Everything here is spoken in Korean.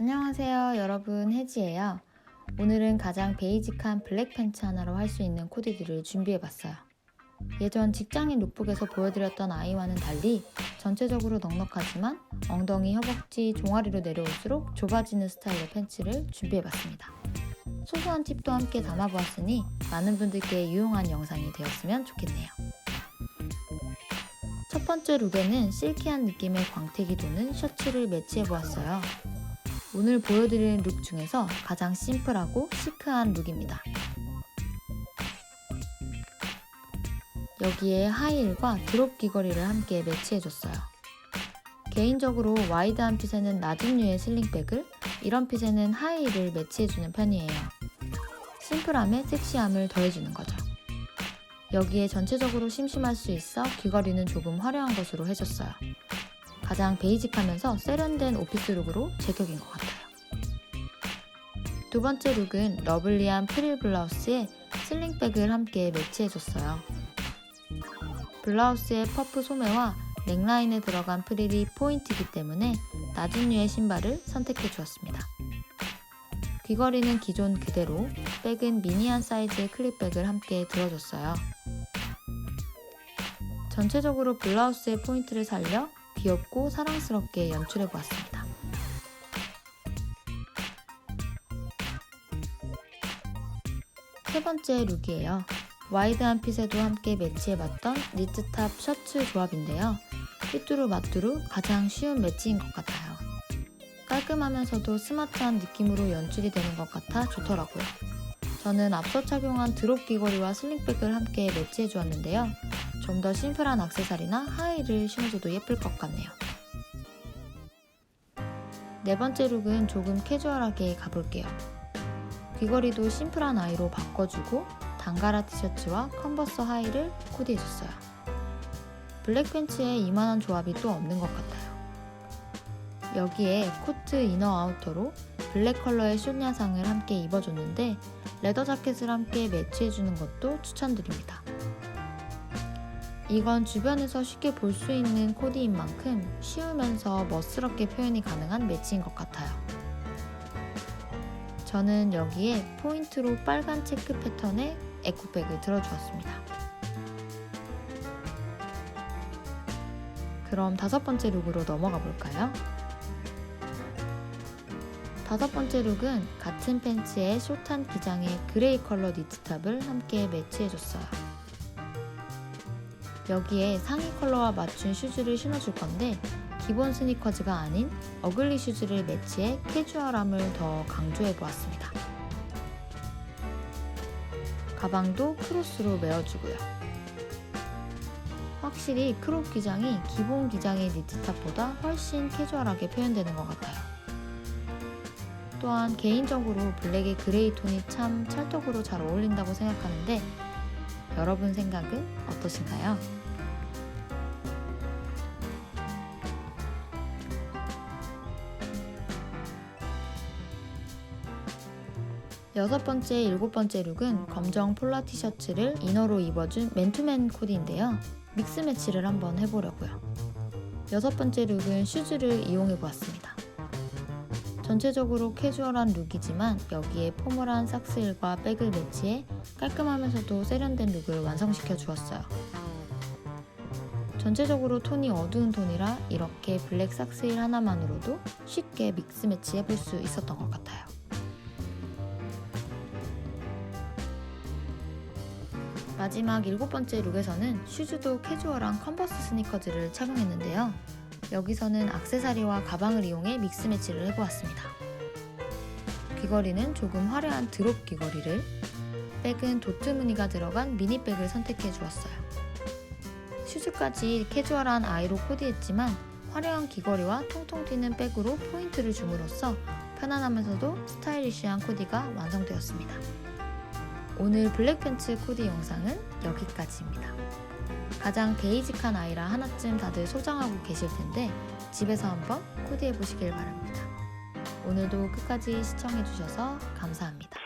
안녕하세요 여러분. 혜지예요 오늘은 가장 베이직한 블랙 팬츠 하나로 할 수 있는 코디들을 준비해봤어요. 예전 직장인 룩북에서 보여드렸던 아이와는 달리 전체적으로 넉넉하지만 엉덩이, 허벅지, 종아리로 내려올수록 좁아지는 스타일의 팬츠를 준비해봤습니다. 소소한 팁도 함께 담아보았으니 많은 분들께 유용한 영상이 되었으면 좋겠네요. 첫 번째 룩에는 실키한 느낌의 광택이 도는 셔츠를 매치해보았어요 오늘 보여드리는 룩 중에서 가장 심플하고 시크한 룩입니다. 여기에 하이힐과 드롭 귀걸이를 함께 매치해줬어요. 개인적으로 와이드한 핏에는 낮은 류의 슬링백을, 이런 핏에는 하이힐을 매치해주는 편이에요. 심플함에 섹시함을 더해주는 거죠. 여기에 전체적으로 심심할 수 있어 귀걸이는 조금 화려한 것으로 해줬어요. 가장 베이직하면서 세련된 오피스 룩으로 제격인 것 같아요. 두 번째 룩은 러블리한 프릴 블라우스에 슬링백을 함께 매치해줬어요. 블라우스의 퍼프 소매와 넥라인에 들어간 프릴이 포인트이기 때문에 낮은 류의 신발을 선택해 주었습니다. 귀걸이는 기존 그대로, 백은 미니한 사이즈의 클립백을 함께 들어줬어요. 전체적으로 블라우스의 포인트를 살려 귀엽고 사랑스럽게 연출해 보았습니다. 세 번째 룩이에요. 와이드한 핏에도 함께 매치해봤던 니트탑 셔츠 조합인데요. 삐뚤루 마뚜루 가장 쉬운 매치인 것 같아요. 깔끔하면서도 스마트한 느낌으로 연출이 되는 것 같아 좋더라고요. 저는 앞서 착용한 드롭 귀걸이와 슬링백을 함께 매치해 주었는데요. 좀 더 심플한 악세사리나 하이를 신어줘도 예쁠 것 같네요. 네 번째 룩은 조금 캐주얼하게 가볼게요. 귀걸이도 심플한 아이로 바꿔주고 단가라 티셔츠와 컨버스 하이를 코디해줬어요. 블랙 팬츠에 이만한 조합이 또 없는 것 같아요. 여기에 코트 이너 아우터로 블랙 컬러의 숏 야상을 함께 입어줬는데 레더 자켓을 함께 매치해주는 것도 추천드립니다. 이건 주변에서 쉽게 볼 수 있는 코디인 만큼 쉬우면서 멋스럽게 표현이 가능한 매치인 것 같아요. 저는 여기에 포인트로 빨간 체크 패턴의 에코백을 들어주었습니다. 그럼 다섯 번째 룩으로 넘어가 볼까요? 다섯 번째 룩은 같은 팬츠에 숏한 기장의 그레이 컬러 니트탑을 함께 매치해줬어요. 여기에 상의 컬러와 맞춘 슈즈를 신어줄 건데 기본 스니커즈가 아닌 어글리 슈즈를 매치해 캐주얼함을 더 강조해 보았습니다. 가방도 크로스로 메어주고요. 확실히 크롭 기장이 기본 기장의 니트탑보다 훨씬 캐주얼하게 표현되는 것 같아요. 또한 개인적으로 블랙의 그레이 톤이 참 찰떡으로 잘 어울린다고 생각하는데 여러분 생각은 어떠신가요? 여섯 번째, 일곱 번째 룩은 검정 폴라 티셔츠를 이너로 입어준 맨투맨 코디인데요. 믹스 매치를 한번 해보려고요. 여섯 번째 룩은 슈즈를 이용해 보았습니다. 전체적으로 캐주얼한 룩이지만 여기에 포멀한 삭스일과 백을 매치해 깔끔하면서도 세련된 룩을 완성시켜 주었어요. 전체적으로 톤이 어두운 톤이라 이렇게 블랙 삭스일 하나만으로도 쉽게 믹스 매치 해볼 수 있었던 것 같아요. 마지막 일곱 번째 룩에서는 슈즈도 캐주얼한 컨버스 스니커즈를 착용했는데요. 여기서는 악세사리와 가방을 이용해 믹스 매치를 해보았습니다. 귀걸이는 조금 화려한 드롭 귀걸이를, 백은 도트 무늬가 들어간 미니백을 선택해 주었어요. 슈즈까지 캐주얼한 아이로 코디했지만 화려한 귀걸이와 통통 튀는 백으로 포인트를 줌으로써 편안하면서도 스타일리시한 코디가 완성되었습니다. 오늘 블랙팬츠 코디 영상은 여기까지입니다. 가장 베이직한 아이라 하나쯤 다들 소장하고 계실 텐데 집에서 한번 코디해 보시길 바랍니다. 오늘도 끝까지 시청해 주셔서 감사합니다.